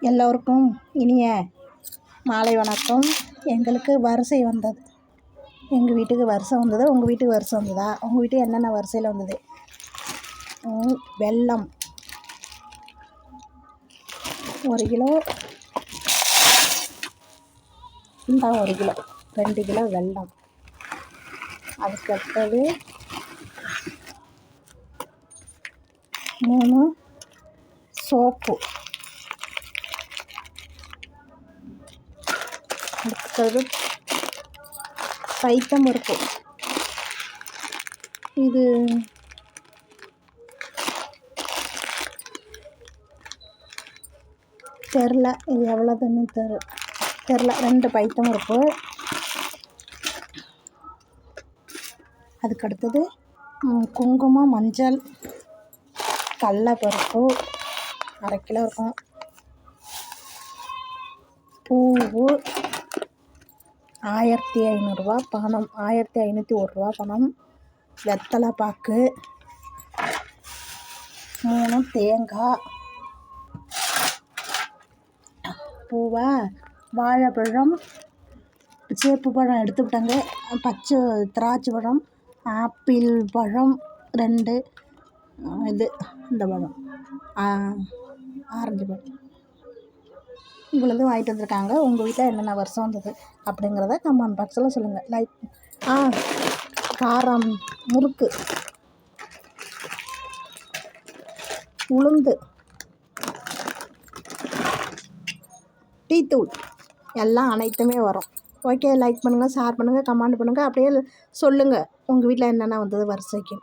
எல்லோருக்கும் இனிய மாலை வணக்கம். எங்களுக்கு வரிசை வந்தது. எங்கள் வீட்டுக்கு வரிசை வந்தது? உங்கள் வீட்டுக்கு வரிசை வந்ததா? உங்கள் வீட்டுக்கு என்னென்ன வரிசையில் வந்தது? வெல்லம் ஒரு கிலோ. இந்த ஒரு கிலோ. ரெண்டு கிலோ வெல்லம் அதுக்கு அடுத்தது மூணு சோப்பு. அடுத்தது பைத்தம் பருப்பு. இது தெரில இது எவ்வளோதுன்னு தெரு தெரில ரெண்டு பைத்தம் பருப்பு. அதுக்கு அடுத்தது குங்குமம் மஞ்சள் கடலப்பருப்பு அரை கிலோ இருக்கும். பூவு ஆயிரத்தி ஐநூறுரூவா பணம். ஆயிரத்தி ஐநூற்றி ஒரு ரூபா பணம். வெத்தலை பாக்கு. மூணு தேங்காய். பூவா வாழைப்பழம். சேப்பு பழம் எடுத்துக்கிட்டாங்க பச்சை திராட்சை பழம் ஆப்பிள் பழம் ரெண்டு. இது இந்த பழம். ஆரஞ்சு பழம். இவ்வளோதும் வாங்கிட்டு வந்திருக்காங்க. உங்கள் வீட்டில் என்னென்ன வருஷம் வந்தது அப்படிங்கிறத கமெண்ட் பாக்ஸில் சொல்லுங்கள் லைக் ஆ காரம் முறுக்கு உளுந்து டீத்தூள் எல்லாம் அனைத்துமே வரும். ஓகே லைக் பண்ணுங்கள் ஷேர் பண்ணுங்கள் கமெண்ட் பண்ணுங்கள் அப்படியே சொல்லுங்கள் உங்கள் வீட்டில் என்னென்ன வந்தது வரிசைக்கு